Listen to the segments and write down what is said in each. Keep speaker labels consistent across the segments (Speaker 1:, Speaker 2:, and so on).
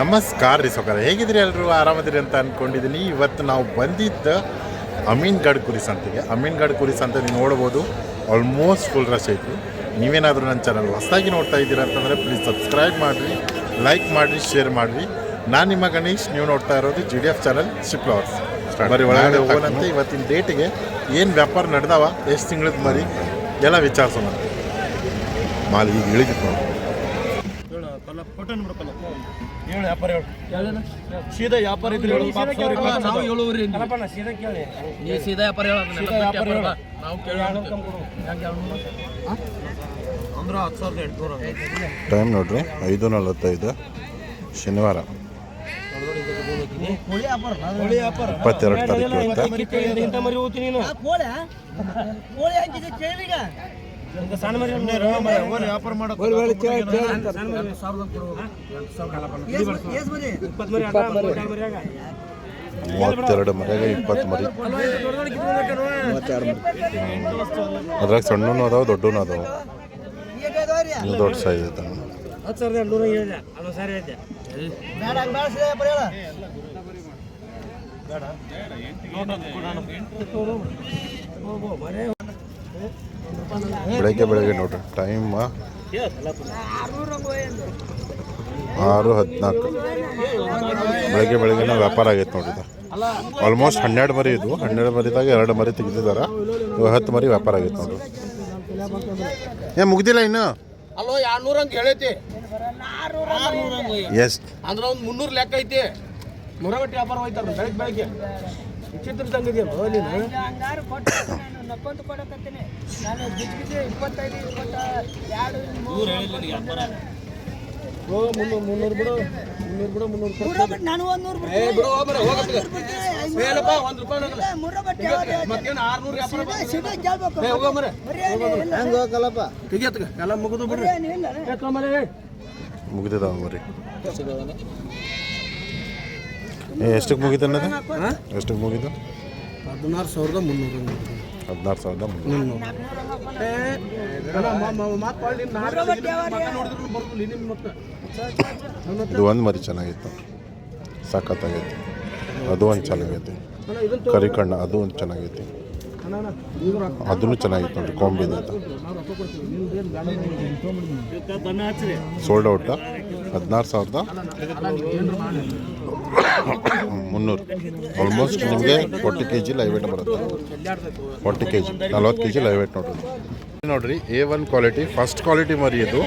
Speaker 1: ನಮಸ್ಕಾರ ರೀ ಸೊಕರ ಹೇಗಿದ್ರಿ ಎಲ್ಲರೂ ಆರಾಮದಿರಿ ಅಂತ ಅಂದ್ಕೊಂಡಿದ್ದೀನಿ ಇವತ್ತು ನಾವು ಬಂದಿದ್ದ ಅಮೀನ್ಗಢ್ ಕುರಿ ಸಂತೆಗೆ. ಅಮೀನ್ಗಢ್ ಕುರಿ ಸಂತೆ ನೀವು ನೋಡ್ಬೋದು. ಆಲ್ಮೋಸ್ಟ್ ಫುಲ್ ರಶ್ ಐತಿ ನೀವೇನಾದರೂ ನನ್ನ ಚಾನಲ್ ಹೊಸದಾಗಿ ನೋಡ್ತಾ ಇದ್ದೀರಾ ಅಂತಂದರೆ ಪ್ಲೀಸ್ ಸಬ್ಸ್ಕ್ರೈಬ್ ಮಾಡಿರಿ ಲೈಕ್ ಮಾಡಿರಿ ಶೇರ್ ಮಾಡಿರಿ. ನಾನು ನಿಮ್ಮ ಗಣೇಶ್ ನೀವು ನೋಡ್ತಾ ಇರೋದು G D F channel sheep lovers ಬರೀ ಒಳಗಡೆ ಹೋಗೋಣಂತೆ. ಇವತ್ತಿನ ಡೇಟಿಗೆ ಏನು ವ್ಯಾಪಾರ ನಡೆದಾವ? ಎಷ್ಟು ತಿಂಗಳದ ಮರಿ? ಎಲ್ಲ ವಿಚಾರಿಸೋಣ. ಮಾಲ್ ಈಗ ಇಳಿದಿತ್ತು
Speaker 2: ಹೇಳು ವ್ಯಾಪಾರ ಹೇಳು. ಸೀದಾ ವ್ಯಾಪಾರ ಇದ್ರೆ ಹೇಳು ಪಾಪ
Speaker 3: ನಾವು
Speaker 2: ಸಾವಿರ.
Speaker 3: ಹೇಳುವ್ರಿ ನೀವು.
Speaker 2: ಅಲ್ಲಪ್ಪ, ಕೇಳಿ
Speaker 3: ನೀ ಸೀದಾ ವ್ಯಾಪಾರ ಹೇಳು ಅದನ್ನ
Speaker 2: ಸೀದಾ
Speaker 3: ಎಲ್ಲ
Speaker 2: ವ್ಯಾಪಾರ
Speaker 3: ವ್ಯಾಪಾರ
Speaker 2: ಹೇಳು.
Speaker 3: ಹೇಳು. ನಾವು ಕೇಳಿ ಹೆಂಗೆ
Speaker 2: ಅಂದ್ರೆ ಹತ್ತು ಸಾವಿರದ ಎಂಟುನೂರ
Speaker 1: ಟೈಮ್ ನೋಡ್ರಿ ಐದು ನಲವತ್ತೈದು ಶನಿವಾರ.
Speaker 2: ಕೋಳಿ
Speaker 1: ಇಪ್ಪತ್ತೆರಡು ತಾರೀಕು ಇವತ್ತು
Speaker 2: ಕೇಳಿದ್ರೆ ಇಂಥ ಮರಿ ಸಣ್ಣ ವ್ಯಾಪಾರ.
Speaker 1: ಮೂವತ್ತೆರಡು ಮರ್ಯಾಗ ಇಪ್ಪತ್ತು ಮರಿ. ಅದ್ರಾಗ ಸಣ್ಣನೂ ಅದಾವ ದೊಡ್ಡನೂ ಅದಾವ. ಇದು ದೊಡ್ಡ ಸೈಜ್ ಐತೆ
Speaker 2: ಹತ್ತು ಸಾವಿರದ ಎಂಟುನೂರ ಹೇಳಿದೆ. ಅಲ್ಲೊಂದು ಸಾರಿ ಐತೆ
Speaker 1: ಬೆಳಗ್ಗೆ ಬೆಳಗ್ಗೆ ನೋಡ್ರಿ. ಟೈಮ್ ಆರು ಹದಿನಾಲ್ಕು. ಬೆಳಗ್ಗೆ ಬೆಳಗ್ಗೆನ ವ್ಯಾಪಾರ ಆಗೈತೆ ನೋಡ್ರಿ ಇದು. ಆಲ್ಮೋಸ್ಟ್ ಹನ್ನೆರಡು ಮರಿ ಇದು. ಹನ್ನೆರಡು ಮರಿದಾಗ ಎರಡು ಮರಿ ತೆಗೆದಿದ್ದಾರೆ. ಹತ್ತು ಮರಿ ವ್ಯಾಪಾರ ಆಗೈತೆ ನೋಡ್ರಿ. ಏ ಮುಗ್ದಿಲ್ಲ ಇನ್ನು?
Speaker 3: ಅಲ್ಲೋ ಎರಡ್ನೂರ ಅಂತ ಹೇಳೈತಿ.
Speaker 1: ಎಷ್ಟು
Speaker 3: ಅಂದ್ರೆ ಒಂದು ಮುನ್ನೂರು ಲೆಕ್ಕ ಐತಿ.
Speaker 2: ಮುರಗಟ್ಟಿ ವ್ಯಾಪಾರ ಹೋಯ್ತಾರ ಬೆಳಗ್ಗೆ ಬೆಳಗ್ಗೆ. ವಿಚಿತ್ರ ತಂಗಿದೆಯಲ್ಲ ನೀನು
Speaker 4: ಹಂಗಾರು ಕೊಟ್ಟು ನಾನು ನಕ್ಕೊಂತ ಕೊಡಕತ್ತೀನಿ. ನಾನು ಇಪ್ಪತ್ತೈದು ಇಪ್ಪತ್ತ ಎರಡು
Speaker 2: ಓ ಮುನ್ನೂರು ಮುನ್ನೂರು ಬಿಡು ಮುನ್ನೂರು ಬಿಡು ಮುನ್ನೂರು ಕೊಡು.
Speaker 4: ನಾನು ಒಂದು ನೂರು
Speaker 3: ಏ ಬಿಡು ಹೋಗ್ಬರ ಹೋಗಪ್ಪ ಒಂದು ರೂಪಾಯಿ
Speaker 4: ಬಟ್ಟೆ?
Speaker 3: ಮತ್ತೇನು ಆರ್ನೂರು ವ್ಯಾಪಾರ
Speaker 4: ಕೇಳ್ಬೇಕು.
Speaker 3: ಹೋಗೋ
Speaker 2: ಎಲ್ಲ ಮುಗಿದು ಬಿಡ್ರಿ.
Speaker 1: ಮುಗಿದಿದಾವ ಮರಿ ಎಷ್ಟಕ್ಕೆ ಮುಗಿತು ಅನ್ನೋದು? ಎಷ್ಟಕ್ಕೆ ಮುಗಿತು?
Speaker 2: ಹದಿನಾರು ಸಾವಿರದ ಮುನ್ನೂರು
Speaker 1: ಹದಿನಾರು ಸಾವಿರದ ಮುನ್ನೂರು. ಇದು ಒಂದು ಮರಿ ಚೆನ್ನಾಗಿತ್ತು. ಸಖತ್ತಾಗೈತಿ ಅದು ಒಂದು ಚೆನ್ನಾಗೈತಿ ಕರಿ ಕಣ್ಣ ಅದು ಒಂದು ಚೆನ್ನಾಗೈತಿ ಅದನ್ನು ಚೆನ್ನಾಗಿತ್ತು ನೋಡ್ರಿ ಕೊಂಬಿದ ಸೋಲ್ಡ್ ಔಟ್ ಹದಿನಾರು ಸಾವಿರದ ಮುನ್ನೂರು. ಆಲ್ಮೋಸ್ಟ್ ನಿಮಗೆ forty K G live weight weight ಬರುತ್ತೆ. ಫೋರ್ಟಿ ಕೆ ಜಿ ನಲ್ವತ್ತು ಕೆ ಜಿ ಲೈವ್ ವೇಟ್ ನೋಡ್ರಿ. ನೋಡ್ರಿ A one quality first quality ಮರಿ ಇದು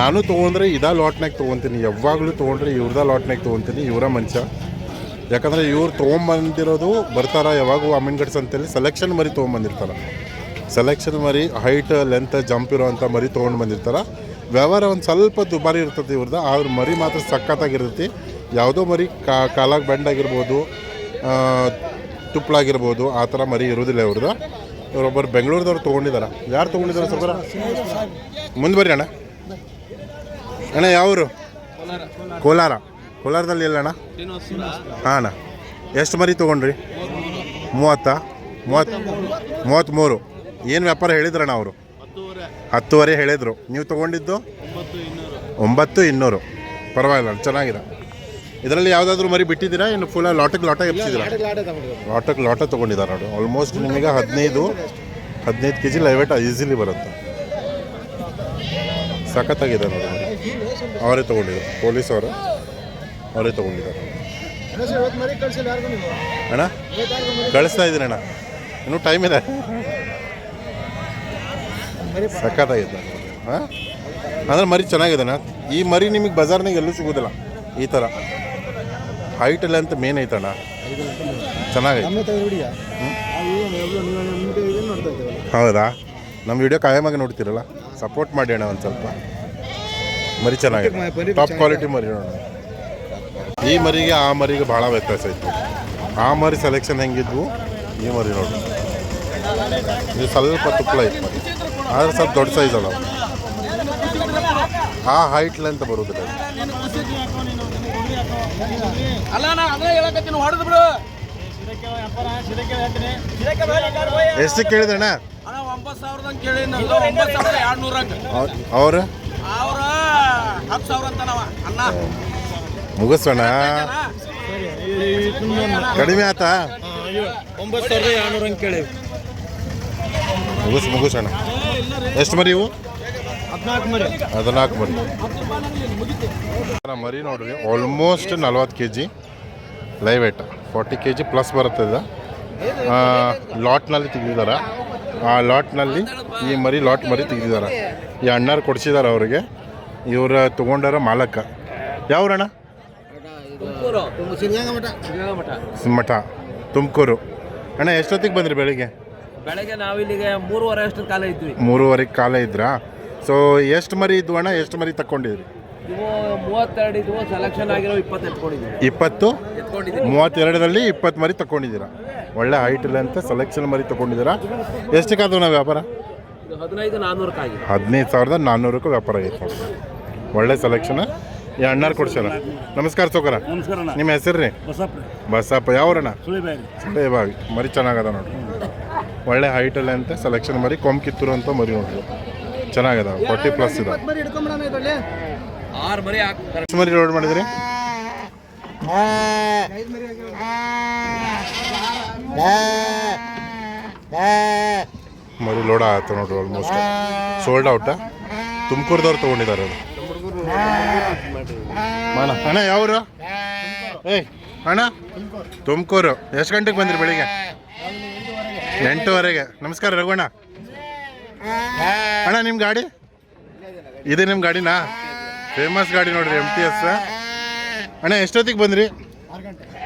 Speaker 1: ನಾನು ತೊಗೊಂಡ್ರೆ ಇದಾ ಲಾಟ್ನಾಗ ತೊಗೊತೀನಿ, ಯಾವಾಗಲೂ ತೊಗೊಂಡ್ರೆ ಇವ್ರದ ಲಾಟ್ನಾಗ ತೊಗೊತೀನಿ, ಇವರ ಮಂಚ. ಯಾಕಂದರೆ ಇವ್ರು ತೊಗೊಂಬಂದಿರೋದು ಬರ್ತಾರ, ಯಾವಾಗೂ ಅಮೀನ್ಗಡ್ಸ್ ಅಂತೇಳಿ ಸೆಲೆಕ್ಷನ್ ಮರಿ ತೊಗೊಂಬಂದಿರ್ತಾರೆ. ಸೆಲೆಕ್ಷನ್ ಮರಿ ಹೈಟ್ ಲೆಂತ್ ಜಂಪ್ ಇರೋವಂಥ ಮರಿ ತೊಗೊಂಡು ಬಂದಿರ್ತಾರೆ. ವ್ಯವಹಾರ ಒಂದು ಸ್ವಲ್ಪ ದುಬಾರಿ ಇರ್ತದೆ ಇವ್ರದ್ದು ಆದ್ರೆ ಮರಿ ಮಾತ್ರ ಸಖತ್ತಾಗಿರ್ತೈತಿ. ಯಾವುದೋ ಮರಿ ಕಾ, ಕಾಲಾಗ ಬೆಂಡಾಗಿರ್ಬೋದು ತುಪ್ಪಳಾಗಿರ್ಬೋದು, ಆ ಥರ ಮರಿ ಇರೋದಿಲ್ಲ ಇವ್ರದ್ದು ಇವರೊಬ್ಬರು ಬೆಂಗಳೂರದವ್ರು ತೊಗೊಂಡಿದ್ದಾರೆ ಯಾರು ತೊಗೊಂಡಿದ್ದಾರೆ ಸ್ವಲ್ಪ ಮುಂದೆ ಬರ್ರಿ ಅಣ್ಣ. ಅಣ್ಣ, ಯಾವರು? ಕೋಲಾರ. ಕೋಲಾರದಲ್ಲಿ ಇಲ್ಲ ಅಣ್ಣ? ಹಾಂ ಅಣ್ಣ. ಎಷ್ಟು ಮರಿ ತೊಗೊಂಡ್ರಿ? ಮೂವತ್ತಾ? ಮೂವತ್ತು ಮೂವತ್ತ್ಮೂರು ಏನು ವ್ಯಾಪಾರ ಹೇಳಿದ್ರಣ್ಣ ಅವರು? ಹತ್ತುವರೆ ಹೇಳಿದರು. ನೀವು ತಗೊಂಡಿದ್ದು? ಒಂಬತ್ತು ಇನ್ನೂರು. ಪರವಾಗಿಲ್ಲ ಚೆನ್ನಾಗಿದೆ. ಇದರಲ್ಲಿ ಯಾವುದಾದ್ರೂ ಮರಿ ಬಿಟ್ಟಿದ್ದೀರಾ? ಇನ್ನು ಫುಲ್ ಲಾಟಕ್ಕೆ ಲಾಟ ಎಪ್ಸಿದ್ದೀರಾ ಲಾಟಕ್ಕೆ ಲಾಟ ತೊಗೊಂಡಿದ್ದಾರೆ ನೋಡಿ ಆಲ್ಮೋಸ್ಟ್ ನಿಮಗೆ ಹದಿನೈದು ಹದಿನೈದು ಕೆ ಜಿ ಲೈವೇಟ್ ಈಸಿಲಿ ಬರುತ್ತೆ. ಸಖತ್ತಾಗಿದೆ ನೋಡಿ. ಅವರೇ ತೊಗೊಂಡಿದ್ದಾರೆ ಪೊಲೀಸ್ ಅವರು ಅವರೇ ತೊಗೊಂಡಿದ್ದಾರೆ. ಅಣ್ಣ ಕಳಿಸ್ತಾ ಇದ್ದೀನಿ ಅಣ್ಣ. ಇನ್ನೂ ಟೈಮ್ ಇದೆ. ಸಖತ್ತಾಗಿದೆ ಹಾಂ? ಅಂದ್ರೆ ಮರಿ ಚೆನ್ನಾಗಿದೆ ಅಣ್ಣ ಈ ಮರಿ ನಿಮಗೆ ಬಜಾರ್ನಾಗ ಎಲ್ಲೂ ಸಿಗೋದಿಲ್ಲ. ಈ ಥರ ಹೈಟ್ ಅಂತ ಮೇನ್ ಐತಣ್ಣ. ಚೆನ್ನಾಗೈತೆ. ಹೌದಾ? ನಮ್ಮ ವಿಡಿಯೋ ಕಾಯಮಾಗಿ ನೋಡ್ತೀರಲ್ಲ? ಸಪೋರ್ಟ್ ಮಾಡಿ ಅಣ್ಣ ಒಂದು ಸ್ವಲ್ಪ. ಮರಿ ಚೆನ್ನಾಗಿದೆ. ಟಾಪ್ ಕ್ವಾಲಿಟಿ ಮರಿ ನೋಡೋಣ. ಈ ಮರಿಗೆ ಆ ಮರಿಗೆ ಭಾಳ ವ್ಯತ್ಯಾಸ ಇತ್ತು ಆ ಮರಿ ಸೆಲೆಕ್ಷನ್ ಹೆಂಗಿದ್ವು ಈ ಮರಿ ನೋಡಿ ಇದು ಸ್ವಲ್ಪ ತುಪ್ಪಳ ಇತ್ತು ಮರಿ. ಆದರೆ ಸ್ವಲ್ಪ ದೊಡ್ಡ ಸೈಜ್ ಅದಾವ. ಆ ಹೈಟ್ ಲೆಂತ್ ಬರೋದಿಲ್ಲ
Speaker 3: ಅಲ್ಲ ನಾ ಅದ ಹೇಳಕತ್ತೀನಿ ಹೊಡೆದು ಬಿಡು.
Speaker 1: ಎಷ್ಟು ಕೇಳಿದೆ ಅಣ್ಣ?
Speaker 3: ಅಣ್ಣ ಒಂಬತ್ತು ಸಾವಿರದ ಕೇಳಿ ಒಂಬತ್ತು ಸಾವಿರದ ಎರಡ್ನೂರ
Speaker 1: ಅವ್ರು?
Speaker 3: ಅಂತ
Speaker 1: ಮುಗಿಸೋಣ ಕಡಿಮೆ ಆತ?
Speaker 2: ಒಂಬತ್ತು ಸಾವಿರದ ಎರಡ್ನೂರ ಕೇಳಿ
Speaker 1: ಮುಗಿಸ್ ಮುಗಿಸೋಣ ಎಷ್ಟು ಮರಿ ಇವು?
Speaker 2: ಹದಿನಾಲ್ಕು ಮರಿ.
Speaker 1: ಮರಿ. ಮರಿ ನೋಡ್ರಿ ಆಲ್ಮೋಸ್ಟ್ ನಲ್ವತ್ತು K G live weight forty K G plus ಬರುತ್ತೆ ಇದು ಲಾಟ್ನಲ್ಲಿ ತೆಗೆದಿದ್ದಾರೆ ಆ ಲಾಟ್ನಲ್ಲಿ ಈ ಮರಿ ಲಾಟ್ ಮರಿ ತೆಗೆದಿದ್ದಾರೆ ಈ ಅಣ್ಣಾರು ಕೊಡಿಸಿದ್ದಾರೆ ಅವರಿಗೆ. ಇವ್ರ ತೊಗೊಂಡಾರ ಮಾಲಕ. ಯಾವ್ರಣ್ಣ ಮಠ ತುಮಕೂರು. ಅಣ್ಣ ಎಷ್ಟೊತ್ತಿಗೆ ಬಂದ್ರಿ ಬೆಳಿಗ್ಗೆ?
Speaker 3: ಬೆಳಗ್ಗೆ ನಾವಿಲ್ಲಿಗೆ ಮೂರುವರೆ ಅಷ್ಟು ಕಾಲ ಇದ್ವಿ.
Speaker 1: ಮೂರುವರೆ ಕಾಲ ಇದ್ರಾ? ಸೊ ಎಷ್ಟು ಮರಿ ಇದ್ವು ಅಣ್ಣ? ಎಷ್ಟು ಮರಿ ತಕೊಂಡಿದ್ರಿ
Speaker 3: ಇವು ಮೂವತ್ತೆರಡು ಇದ್ವು ಸೆಲೆಕ್ಷನ್ ಆಗಿರೋ ಇಪ್ಪತ್ತು ಎತ್ಕೊಂಡಿದ್ವಿ
Speaker 1: ಇಪ್ಪತ್ತು?
Speaker 3: ಎತ್ಕೊಂಡಿದ್ವಿ
Speaker 1: ಮೂವತ್ತೆರಡರಲ್ಲಿ ಇಪ್ಪತ್ತು ಮರಿ ತಗೊಂಡಿದ್ದೀರಾ ಒಳ್ಳೆ ಹೈಟ್ ಇಲ್ಲ ಅಂತ ಸೆಲೆಕ್ಷನ್ ಮರಿ ತಗೊಂಡಿದ್ದೀರಾ ಎಷ್ಟಕ್ಕಾದವು ನಾವು ವ್ಯಾಪಾರ?
Speaker 3: ಇದು ಹದಿನೈದು ನಾನ್ನೂರಕ್ಕೆ ಆಗಿದೆ.
Speaker 1: ಹದಿನೈದು ಸಾವಿರದ ನಾನ್ನೂರಕ್ಕೂ ವ್ಯಾಪಾರ ಆಗೈತೆ ನೋಡಿ ಒಳ್ಳೆ ಸೆಲೆಕ್ಷನ್ ಈ ಅಣ್ಣಾರು ಕೊಡ್ಸ್ಯಾರ ನಮಸ್ಕಾರ ಸೋಕರ.
Speaker 2: ನಮಸ್ಕಾರ
Speaker 1: ನಿಮ್ಮ ಹೆಸರು ರೀ?
Speaker 2: ಬಸಪ್ಪ.
Speaker 1: ಬಸಪ್ಪ. ಯಾವ್ರಣ್ಣ? ಸುಳಿಬಾವಿ. ಮರಿ ಚೆನ್ನಾಗದ ನೋಡ್ರಿ ಒಳ್ಳೆ ಹೈಟಲ್ಲಿ ಅಂತ ಸೆಲೆಕ್ಷನ್ ಮರಿ ಕೊಂಬ್ ಕಿತ್ತೂರು ಅಂತ ಮರಿ ನೋಡ್ರಿ. ಚೆನ್ನಾಗಿದೆ ಫಾರ್ಟಿ ಪ್ಲಸ್ ಇದೆ.
Speaker 3: ಆರು ಮರಿ ಹಾಕ್ತಾರೆ
Speaker 1: ಎಷ್ಟು ಮರಿ ಲೋಡ್ ಮಾಡಿದ್ರಿ? ಮರಿ ಲೋಡ್ ಆಯ್ತು ನೋಡ್ರಿ ಆಲ್ಮೋಸ್ಟ್ ಸೋಲ್ಡ್ ಔಟ ತುಮಕೂರ್ದವ್ರು ತಗೊಂಡಿದ್ದಾರೆ ಅದು. ಮಾಡ ಅಣ್ಣ ಯಾವ್ರು? ಏಯ್ ಅಣ್ಣ ತುಮಕೂರು. ಎಷ್ಟು ಗಂಟೆಗೆ ಬಂದ್ರಿ ಬೆಳಿಗ್ಗೆ? ಎಂಟುವರೆಗೆ. ನಮಸ್ಕಾರ ರಘುಣ್ಣ ಅಣ್ಣ ನಿಮ್ಮ ಗಾಡಿ? ಇದೆ ನಿಮ್ಮ ಗಾಡಿನಾ? ಫೇಮಸ್ ಗಾಡಿ ನೋಡ್ರಿ ಎಂ ಟಿ ಎಸ್ ಅಣ್ಣ, ಎಷ್ಟೊತ್ತಿಗೆ ಬಂದ್ರಿ?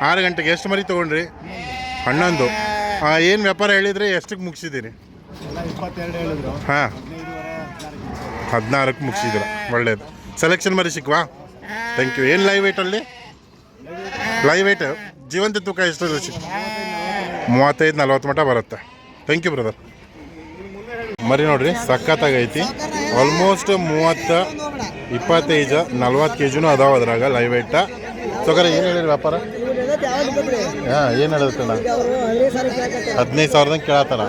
Speaker 1: ಆರು ಗಂಟೆಗೆ. ಎಷ್ಟು ಮರಿ ತೊಗೊಂಡ್ರಿ? ಹನ್ನೊಂದು. ಏನು ವ್ಯಾಪಾರ ಹೇಳಿದ್ರಿ? ಎಷ್ಟಕ್ಕೆ ಮುಗಿಸಿದ್ದೀರಿ? ಹಾಂ. ಹದಿನಾರಕ್ಕೆ ಮುಗಿಸಿದ್ದೀರ ಒಳ್ಳೇದು. ಸೆಲೆಕ್ಷನ್ ಮರಿ ಸಿಕ್ವಾ? ಥ್ಯಾಂಕ್ ಯು ಏನು ಲೈವ್ ವೇಟಲ್ಲಿ ಲೈವ್ ವೇಟ್ ಜೀವಂತ ತೂಕ ಎಷ್ಟು ಸಿಕ್ ಮೂವತ್ತೈದು, ನಲ್ವತ್ತು ಮಟ ಬರುತ್ತೆ. ಥ್ಯಾಂಕ್ ಯು ಬ್ರದರ್ ಮರಿ ನೋಡ್ರಿ, ಸಖತ್ತಾಗೈತಿ. ಆಲ್ಮೋಸ್ಟ್ ಮೂವತ್ತು, ಇಪ್ಪತ್ತೈದು, ನಲ್ವತ್ತು ಕೆ ಜಿನೂ ಅದಾವ ಅದ್ರಾಗ ಲೈವ್ ಐಟ ಸೊಕರ ಏನು ಹೇಳಿರಿ ವ್ಯಾಪಾರ? ಹಾಂ, ಏನು ಹೇಳತ್ತಣ್ಣ ಹದಿನೈದು ಸಾವಿರದಂಗೆ ಕೇಳತ್ತಲ್ಲ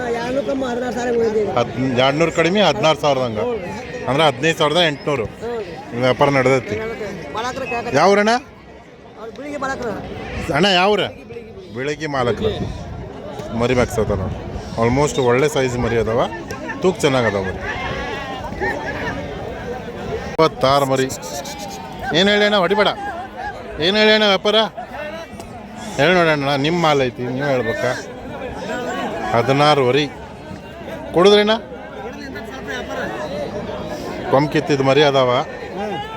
Speaker 1: ಹದ್, ಎರಡ್ನೂರು ಕಡಿಮೆ, ಹದಿನಾರು ಸಾವಿರದಂಗೆ. ಅಂದ್ರೆ ಹದಿನೈದು ಸಾವಿರದ ಎಂಟುನೂರು ವ್ಯಾಪಾರ ನಡೆದೈತಿ. ಯಾವ್ರಣ್ಣ? ಅಣ್ಣ, ಯಾವ್ರ? ಬೆಳಗ್ಗೆ ಮಾಲಕ್ರು. ಮರಿ ಮ್ಯಾಕ್ಸದ ನೋಡಿ ಆಲ್ಮೋಸ್ಟ್ ಒಳ್ಳೆ ಸೈಜ್ ಮರಿ ಅದಾವ. ತೂಕ ಚೆನ್ನಾಗದಾವ ಮರಿ. ಇಪ್ಪತ್ತಾರು ಮರಿ. ಏನು ಹೇಳಿ ಹೊಡಿಬೇಡ. ಏನು ಹೇಳಿ ವ್ಯಾಪಾರ? ಹೇಳಿ ನೋಡೋಣ ನಿಮ್ಮ ಮಾಲ್ ಐತಿ, ನೀವು ಹೇಳ್ಬೇಕಾ. ಹದಿನಾರು ವರಿ ಕೊಡಿದ್ರಣ್ಣ ಕೊಂಬ್ ಕಿತ್ತಿದ ಮರಿ ಅದಾವ.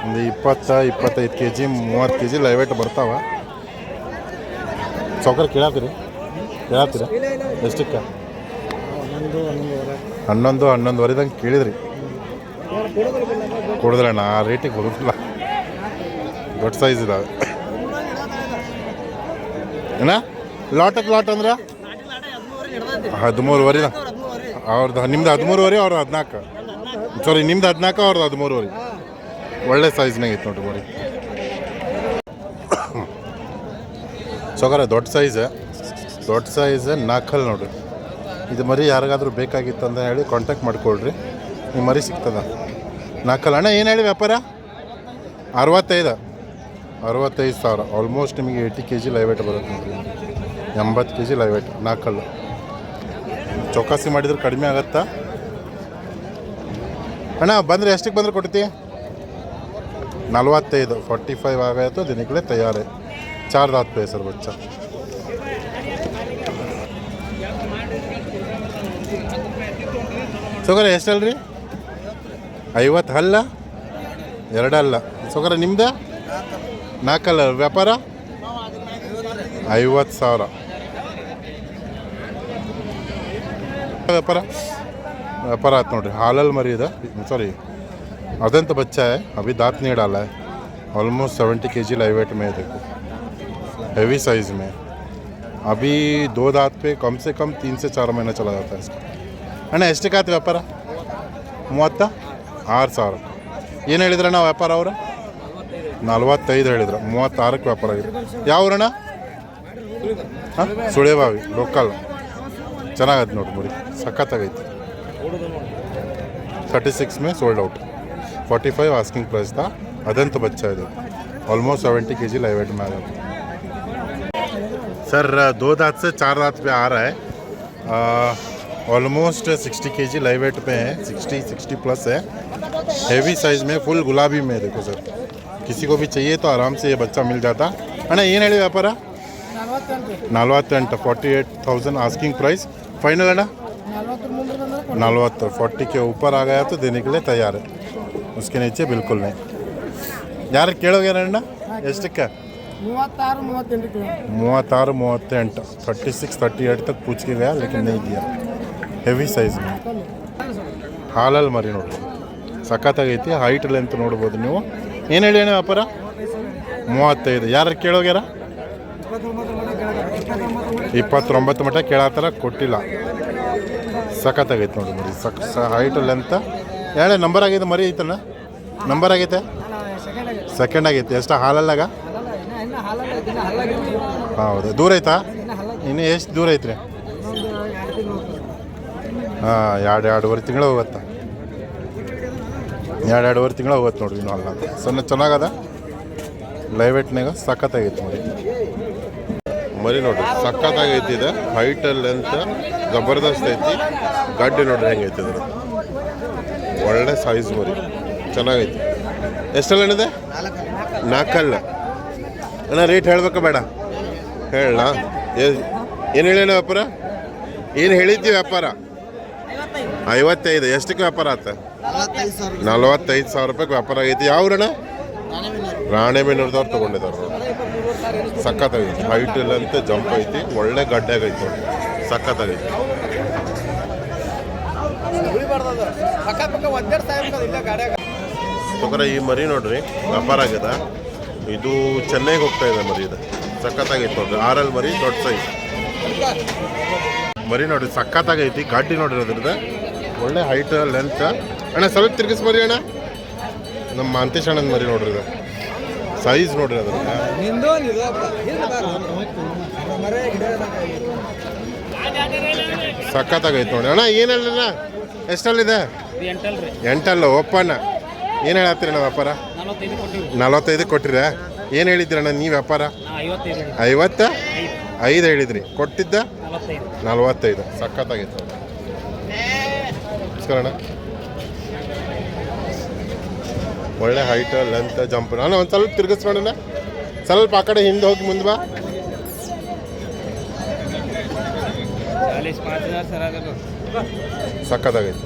Speaker 1: ಒಂದು ಇಪ್ಪತ್ತ, ಇಪ್ಪತ್ತೈದು ಕೆ ಜಿ ಮೂವತ್ತು ಕೆ ಜಿ ಲೈವೇಟ್ ಬರ್ತಾವ. ಸೌಕರ್ ಕೇಳತ್ತೀರಿ ಕೇಳತ್ತೀರ ಎಷ್ಟಕ್ಕೆ? ಹನ್ನೊಂದು ಹನ್ನೊಂದುವರೆದಂಗೆ ಕೇಳಿದ್ರಿ. ಕೊಡಿದ್ರಣ್ಣ ಆ ರೇಟಿಗೆ ಕೊಡೋದಿಲ್ಲ ದೊಡ್ಡ ಸೈಜ್ ಇದಾವೆ. ಏನ ಲಾಟಕ್ಕೆ ಲಾಟ್ ಅಂದ್ರೆ? ಹದಿಮೂರುವರೆ ಅವ್ರದ್ದು ನಿಮ್ದು ಹದಿಮೂರುವರೆ ಅವ್ರ ಹದಿನಾಲ್ಕು. ಸಾರಿ ನಿಮ್ದು ಹದಿನಾಲ್ಕು, ಅವ್ರದ್ದು ಹದಿಮೂರುವರೆ. ಒಳ್ಳೆ ಸೈಜ್ನಾಗ ಐತೆ ನೋಡ್ರಿ ನೋಡಿ ಸೊಗರ ದೊಡ್ಡ ಸೈಜ್ ದೊಡ್ಡ ಸೈಜ್ ನಾಲ್ಕಲ್ಲಿ ನೋಡಿರಿ. ಇದು ಮರಿ ಯಾರಿಗಾದ್ರೂ ಬೇಕಾಗಿತ್ತು ಅಂತ ಹೇಳಿ ಕಾಂಟ್ಯಾಕ್ಟ್ ಮಾಡಿಕೊಳ್ರಿ. ನಿಮ್ಮ ಮರಿ ಸಿಗ್ತದ. ನಾಲ್ಕಲ್ಲಿ ಅಣ್ಣ, ಏನು ಹೇಳಿ ವ್ಯಾಪಾರ? ಅರವತ್ತೈದು. ಅರವತ್ತೈದು ಸಾವಿರ. ಆಲ್ಮೋಸ್ಟ್ ನಿಮಗೆ ಏಯ್ಟಿ ಕೆ ಜಿ ಲೈವೇಟ್ ಬರುತ್ತೆ ನೋಡಿರಿ. ಎಂಬತ್ತು ಕೆ ಜಿ ಲೈವೇಟ್ ನಾಲ್ಕಲ್ಲು ಚೌಕಾಸಿ ಮಾಡಿದ್ರೆ ಕಡಿಮೆ ಆಗತ್ತಾ? ಅಣ್ಣ, ಬಂದರೆ ಎಷ್ಟಕ್ಕೆ ಬಂದರೆ ಕೊಡ್ತೀವಿ ನಲ್ವತ್ತೈದು. ಫಾರ್ಟಿ ಫೈವ್ ಆಗೋಯ್ತು ದಿನಗಳೇ ತಯಾರೇ. ಚಾರ್ಜ್ ಆತ್ ಸರ್, ಬಚ್ಚ. बच्चा ಸೊಗರ ಎಷ್ಟಲ್ರಿ ಐವತ್ತು ಹಲ್ಲ ಎರಡಲ್ಲ ಸೊಗರ ನಿಮ್ದು ನಾಲ್ಕಲ್ಲ ವ್ಯಾಪಾರ ಐವತ್ತು ಸಾವಿರ ವ್ಯಾಪಾರ ವ್ಯಾಪಾರ ಆಯ್ತು ನೋಡ್ರಿ ಹಾಲಲ್ಲಿ ಮರಿ ಇದೆ ಸಾರಿ अदंत बच्चा है अभी दांत नहीं डाला है ऑलमोस्ट सेवेंटी के जी लाइव वेट में है देखो हैवी साइज में अभी दो दांत पे कम से कम तीन से चार महीना चला जाता है इसका ಅಣ್ಣ ಎಷ್ಟಕ್ಕೆ ಆಯ್ತು ವ್ಯಾಪಾರ ಮೂವತ್ತ ಆರು ಸಾವಿರ ಏನು ಹೇಳಿದ್ರಣ್ಣ ವ್ಯಾಪಾರ ಅವರು ನಲ್ವತ್ತೈದು ಹೇಳಿದ್ರು ಮೂವತ್ತಾರಕ್ಕೆ ವ್ಯಾಪಾರ ಆಗಿದೆ ಯಾವ್ರಣ್ಣ ಹಾಂ ಸುಳೇಬಾವಿ ಲೋಕಲ್ ಚೆನ್ನಾಗೈತೆ ನೋಡಿ ಮುರಿ ಸಖತ್ತಾಗೈತಿ थर्टी सिक्स में sold out forty five asking price था अदंत बच्चा है ऑलमोस्ट सेवेंटी के जी लाइव वेट में आ जाता है सर दो दांत से चार दांत पे आ रहा है ऑलमोस्ट सिक्सटी के जी लाइव वेट पे है सिक्सटी सिक्सटी प्लस है हेवी साइज में फुल गुलाबी में है, देखो सर किसी को भी चाहिए तो आराम से ये बच्चा मिल जाता ಅಣ್ಣ ಏನು ಹೇಳಿ ವ್ಯಾಪಾರ ನಲ್ವತ್ತೆಂಟು forty eight thousand asking price final ಅಣ್ಣ नलवत्तर फोर्टी के ऊपर आ गया तो देने के लिए तैयार है उसके नीचे बिल्कुल नहीं ಯಾರು ಕೇಳೋಗ್ಯಾರ ಅಣ್ಣ ಎಷ್ಟಕ್ಕೆ
Speaker 4: ಮೂವತ್ತಾರು ಮೂವತ್ತೆಂಟು ಕಿಲೋ
Speaker 1: ಮೂವತ್ತಾರು ಮೂವತ್ತೆಂಟು थर्टी सिक्स थर्टी एट तक पूछ के गया लेकिन नहीं दिया ಹೆವಿ ಸೈಜ್ ಹಾಲಲ್ಲಿ ಮರಿ ನೋಡ್ರಿ. ಸಖತ್ತಾಗೈತಿ ಹೈಟ್ ಲೆಂತ್ ನೋಡ್ಬೋದು ನೀವು. ಏನು ಹೇಳಿ ಏನು ವ್ಯಾಪಾರ? ಮೂವತ್ತೈದು. ಯಾರು ಕೇಳೋಗ್ಯಾರ? ಇಪ್ಪತ್ತೊಂಬತ್ತು ಮಟ್ಟ ಕೇಳತ್ತಾರ ಕೊಟ್ಟಿಲ್ಲ. ಸಖತ್ತಾಗೈತೆ ನೋಡಿ ಮರಿ. ಸಕ್ ಹೈಟ್ ಲೆಂತ್ ಹೇಳಿ ನಂಬರ್ ಆಗೈತೆ ಮರಿ ಐತಲ್ಲ ನಂಬರ್ ಆಗೈತೆ? ಸೆಕೆಂಡ್ ಆಗೈತೆ. ಎಷ್ಟು? ಹಾಲಲ್ಲಾಗ? ಹೌದು. ದೂರ ಐತಾ? ಇನ್ನು ಎಷ್ಟು ದೂರ ಐತ್ರಿ? ಹಾಂ, ಎರಡು ಎರಡೂವರೆ ತಿಂಗಳು ಹೋಗುತ್ತೆ? ಎರಡು ಎರಡೂವರೆ ತಿಂಗಳು ಹೋಗುತ್ತೆ ನೋಡಿ ಇನ್ನು ಅಲ್ಲ. ಸೊನ್ನೆ ಚೆನ್ನಾಗದ? ಲೈವ್ ಸಖತ್ತಾಗೈತೆ ನೋಡಿ ಮರಿ ನೋಡ್ರಿ ಸಖತ್ತಾಗೈತಿ ಇದು ಹೈಟ್ ಲೆಂತ್ ಜಬರ್ದಸ್ತ್ ಐತಿ. ಗಡ್ಡೆ ನೋಡ್ರಿ ಐತಿ ಇದ್ರ ಒಳ್ಳೆ ಸೈಜ್ ಮರಿ. ಚೆನ್ನಾಗೈತಿ. ಎಷ್ಟಲ್ಲ ಏನಿದೆ ನಾಲ್ಕಲ್ಲ. ಅಣ್ಣ ರೇಟ್ ಹೇಳ್ಬೇಕಾ ಬೇಡ. ಹೇಳ ಏನು ಹೇಳೇನ ವ್ಯಾಪಾರ? ಏನು ಹೇಳಿದ್ದಿ ವ್ಯಾಪಾರ? ಐವತ್ತೈದು ಎಷ್ಟಕ್ಕೆ ವ್ಯಾಪಾರ ಆತ? ನಲವತ್ತೈದು ಸಾವಿರ ರೂಪಾಯಿ. ವ್ಯಾಪಾರ ಆಗೈತಿ ಯಾವ್ರಣ್ಣ ರಾಣೆಬೆನ್ನೂರ್ದವ್ರು ತೊಗೊಂಡಿದ್ದಾರೆ ಸಖತ್ತಾಗೈತಿ. ಹೈಟ್ ಇಲ್ಲ ಅಂತ ಜಂಪ್ ಐತಿ. ಒಳ್ಳೆ ಗಡ್ಡೆ ಆಗೈತಿ ನೋಡಿ ಸಖತ್ತಾಗೈತಿ. ತೊಗರ ಈ ಮರಿ ನೋಡ್ರಿ. ವ್ಯಾಪಾರ ಆಗ್ಯದ. ಇದು ಚೆನ್ನೈಗೆ ಹೋಗ್ತಾ ಇದೆ ಮರಿ ಇದು. ಸಖತ್ತಾಗೈತಿ ನೋಡ್ರಿ. ಆರಲ್ ಮರಿ ದೊಡ್ಡ ಸೈಜ್ ಮರಿ ನೋಡ್ರಿ ಸಖತ್ತಾಗೈತಿ. ಗಾಡಿ ನೋಡ್ರಿ ಅದ್ರದ್ದು. ಒಳ್ಳೆ ಹೈಟ್ ಲೆಂತ್ ಅಣ್ಣ ಸ್ವಲ್ಪ ತಿರ್ಗಿಸ್ ಮರಿ ಅಣ್ಣ. ನಮ್ಮ ಅಂತೇಶ್ ಅಣ್ಣನ ಮರಿ ನೋಡ್ರಿ ಇದು. ಸೈಜ್ ನೋಡ್ರಿ ಅದ್ರದ್ದು ಸಖತ್ತಾಗೈತೆ ನೋಡಿ. ಅಣ್ಣ ಏನು ಹೇಳಣ್ಣ ಎಷ್ಟಲ್ಲಿದೆ ಎಂಟಲ್ಲ. ಒಪ್ಪಣ್ಣ ಏನು ಹೇಳತ್ತೀರಣ್ಣ ವ್ಯಾಪಾರ? ನಲವತ್ತೈದು ಕೊಟ್ಟಿರ? ಏನು ಹೇಳಿದ್ರಣ್ಣ ನೀವು ವ್ಯಾಪಾರ? ಐವತ್ತ? ಐದು ಹೇಳಿದ್ರಿ. ಕೊಟ್ಟಿದ್ದ? ನಲವತ್ತೈದು. ಸಖತ್ತಾಗೈತೆ. ನೋಡಿ. ನಮಸ್ಕಾರ ಅಣ್ಣ. ಒಳ್ಳೆ ಹೈಟ್ ಲೆಂತ್ ಜಂಪ್ ನಾನು ಒಂದು ಸ್ವಲ್ಪ ತಿರ್ಗಿಸ್ಕೊಂಡಣ್ಣ ಸ್ವಲ್ಪ ಆ ಕಡೆ ಹಿಂದೆ ಹೋಗಿ ಮುಂದೆ ಬಾ. ಸಖತ್ತಾಗೈತೆ.